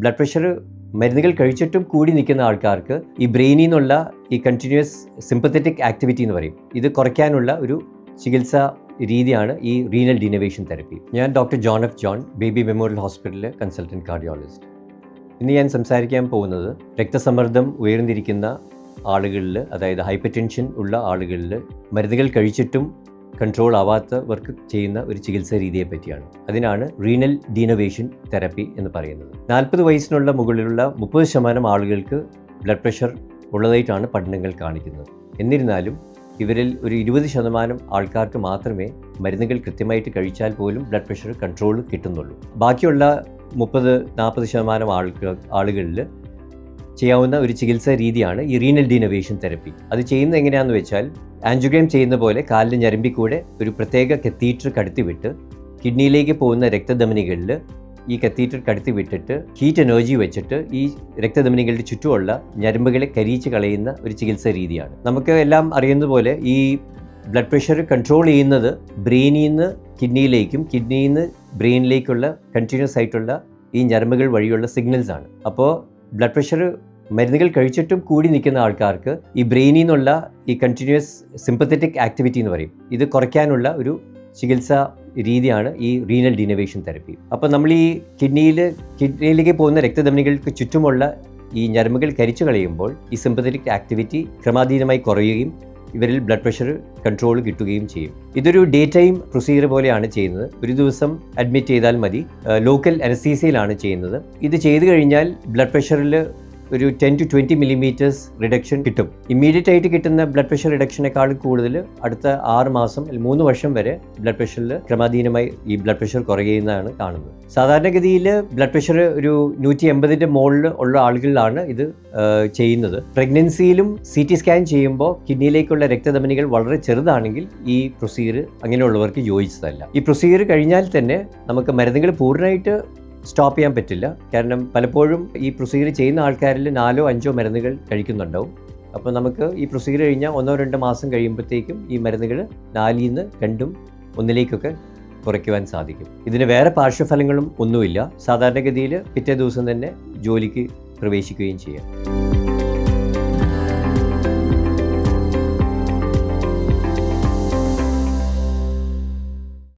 Blood pressure മരുന്നുകൾ കഴിച്ചിട്ടും കൂടി നിൽക്കുന്ന ആൾക്കാർക്ക് ഈ ബ്രെയിനിൽ നിന്നുള്ള ഈ കണ്ടിന്യൂസ് സിമ്പത്തറ്റിക് ആക്ടിവിറ്റി എന്ന് പറയും. ഇത് കുറയ്ക്കാനുള്ള ഒരു ചികിത്സ രീതിയാണ് ഈ റീനൽ ഡിനോവേഷൻ തെറപ്പി ഞാൻ doctor John F John Baby Memorial ഹോസ്പിറ്റലിലെ കൺസൾട്ടന്റ് കാർഡിയോളജിസ്റ്റ്. ഇന്ന് ഞാൻ സംസാരിക്കാൻ പോകുന്നത് രക്തസമ്മർദ്ദം ഉയർന്നിരിക്കുന്ന ആളുകളിൽ അതായത് ഹൈപ്പർ ടെൻഷൻ ഉള്ള ആളുകളിൽ മരുന്നുകൾ കഴിച്ചിട്ടും കൺട്രോൾ ആവാത്തവർക്ക് ചെയ്യുന്ന ഒരു ചികിത്സാ രീതിയെ പറ്റിയാണ്. അതിനാണ് റീനൽ ഡീനോവേഷൻ തെറപ്പി എന്ന് പറയുന്നത്. നാൽപ്പത് വയസ്സിനുള്ള മുകളിലുള്ള മുപ്പത് ശതമാനം ആളുകൾക്ക് ബ്ലഡ് പ്രഷർ ഉള്ളതായിട്ടാണ് പഠനങ്ങൾ കാണിക്കുന്നത്. എന്നിരുന്നാലും ഇവരിൽ ഒരു ഇരുപത് ശതമാനം ആൾക്കാർക്ക് മാത്രമേ മരുന്നുകൾ കൃത്യമായിട്ട് കഴിച്ചാൽ പോലും ബ്ലഡ് പ്രഷർ കൺട്രോൾ കിട്ടുന്നുള്ളൂ. ബാക്കിയുള്ള മുപ്പത് നാൽപ്പത് ശതമാനം ആൾക്ക് ആളുകളിൽ ചെയ്യാവുന്ന ഒരു ചികിത്സാ രീതിയാണ് ഈ റീനൽ ഡിനവേഷൻ തെറപ്പി അത് ചെയ്യുന്നത് എങ്ങനെയാണെന്ന് വെച്ചാൽ ആൻജുഗ്രാം ചെയ്യുന്ന പോലെ കാലിന്റെ ഞരമ്പിക്കൂടെ ഒരു പ്രത്യേക കത്തീറ്റർ കടത്തിവിട്ട് കിഡ്നിയിലേക്ക് പോകുന്ന രക്തധമനികളിൽ ഈ കത്തീറ്റർ കടത്തി വിട്ടിട്ട് ഹീറ്റ് എനർജി വെച്ചിട്ട് ഈ രക്തധമനികളുടെ ചുറ്റുമുള്ള ഞരമ്പുകളെ കരിയിച്ച് കളയുന്ന ഒരു ചികിത്സാ രീതിയാണ്. നമുക്ക് എല്ലാം അറിയുന്ന പോലെ ഈ ബ്ലഡ് പ്രഷർ കൺട്രോൾ ചെയ്യുന്നത് ബ്രെയിനിൽ നിന്ന് കിഡ്നിയിലേക്കും കിഡ്നിയിൽ നിന്ന് ബ്രെയിനിലേക്കുള്ള കണ്ടിന്യൂസ് ആയിട്ടുള്ള ഈ ഞരമ്പുകൾ വഴിയുള്ള സിഗ്നൽസ് ആണ്. അപ്പോൾ ബ്ലഡ് പ്രഷർ മരുന്നുകൾ കഴിച്ചിട്ടും കൂടി നിൽക്കുന്ന ആൾക്കാർക്ക് ഈ ബ്രെയിനിൽ നിന്നുള്ള ഈ കണ്ടിന്യൂസ് സിമ്പത്തറ്റിക് ആക്ടിവിറ്റി എന്ന് പറയും. ഇത് കുറയ്ക്കാനുള്ള ഒരു ചികിത്സ രീതിയാണ് ഈ റീനൽ ഡിനവേഷൻ തെറപ്പി അപ്പോൾ നമ്മൾ ഈ കിഡ്നിയിൽ കിഡ്നിയിലേക്ക് പോകുന്ന രക്തധമനികൾക്ക് ചുറ്റുമുള്ള ഈ ഞരമ്പുകൾ കരിച്ചു കളയുമ്പോൾ ഈ സിമ്പത്തറ്റിക് ആക്ടിവിറ്റി ക്രമാതീതമായി കുറയുകയും ഇവരിൽ ബ്ലഡ് പ്രഷർ കൺട്രോൾ കിട്ടുകയും ചെയ്യും. ഇതൊരു ഡേ ടൈം പ്രൊസീജിയർ പോലെയാണ് ചെയ്യുന്നത്. ഒരു ദിവസം അഡ്മിറ്റ് ചെയ്താൽ മതി. ലോക്കൽ അനസ്തീസിയയിലാണ് ചെയ്യുന്നത്. ഇത് ചെയ്തു കഴിഞ്ഞാൽ ബ്ലഡ് പ്രഷറിൽ ഒരു ten to twenty millimeters reduction കിട്ടും. ഇമ്മീഡിയറ്റ് ആയിട്ട് കിട്ടുന്ന ബ്ലഡ് പ്രഷർ റിഡക്ഷനേക്കാൾ കൂടുതൽ അടുത്ത ആറ് മാസം അല്ലെങ്കിൽ മൂന്ന് വർഷം വരെ ബ്ലഡ് പ്രഷറിൽ ക്രമാധീനമായി ഈ ബ്ലഡ് പ്രഷർ കുറയുന്നതാണ് കാണുന്നത്. സാധാരണഗതിയിൽ ബ്ലഡ് പ്രഷർ ഒരു നൂറ്റി എൺപതിന്റെ മുകളിൽ ഉള്ള ആളുകളിലാണ് ഇത് ചെയ്യുന്നത്. പ്രഗ്നൻസിയിലും സി ടി സ്കാൻ ചെയ്യുമ്പോൾ കിഡ്നിയിലേക്കുള്ള രക്തധമനികൾ വളരെ ചെറുതാണെങ്കിൽ ഈ പ്രൊസീജിയർ അങ്ങനെയുള്ളവർക്ക് യോജിച്ചതല്ല. ഈ പ്രൊസീജിയർ കഴിഞ്ഞാൽ തന്നെ നമുക്ക് മരുന്നുകൾ പൂർണമായിട്ട് സ്റ്റോപ്പ് ചെയ്യാൻ പറ്റില്ല. കാരണം പലപ്പോഴും ഈ പ്രൊസീജിയർ ചെയ്യുന്ന ആൾക്കാരിൽ നാലോ അഞ്ചോ മരുന്നുകൾ കഴിക്കുന്നുണ്ടാവും. അപ്പോൾ നമുക്ക് ഈ പ്രൊസീജിയർ കഴിഞ്ഞാൽ ഒന്നോ രണ്ടോ മാസം കഴിയുമ്പോഴത്തേക്കും ഈ മരുന്നുകൾ നാലിൽ നിന്ന് രണ്ടും ഒന്നിലേക്കൊക്കെ കുറയ്ക്കുവാൻ സാധിക്കും. ഇതിന് വേറെ പാർശ്വഫലങ്ങളും ഒന്നുമില്ല. സാധാരണഗതിയിൽ പിറ്റേ ദിവസം തന്നെ ജോലിക്ക് പ്രവേശിക്കുകയും ചെയ്യാം.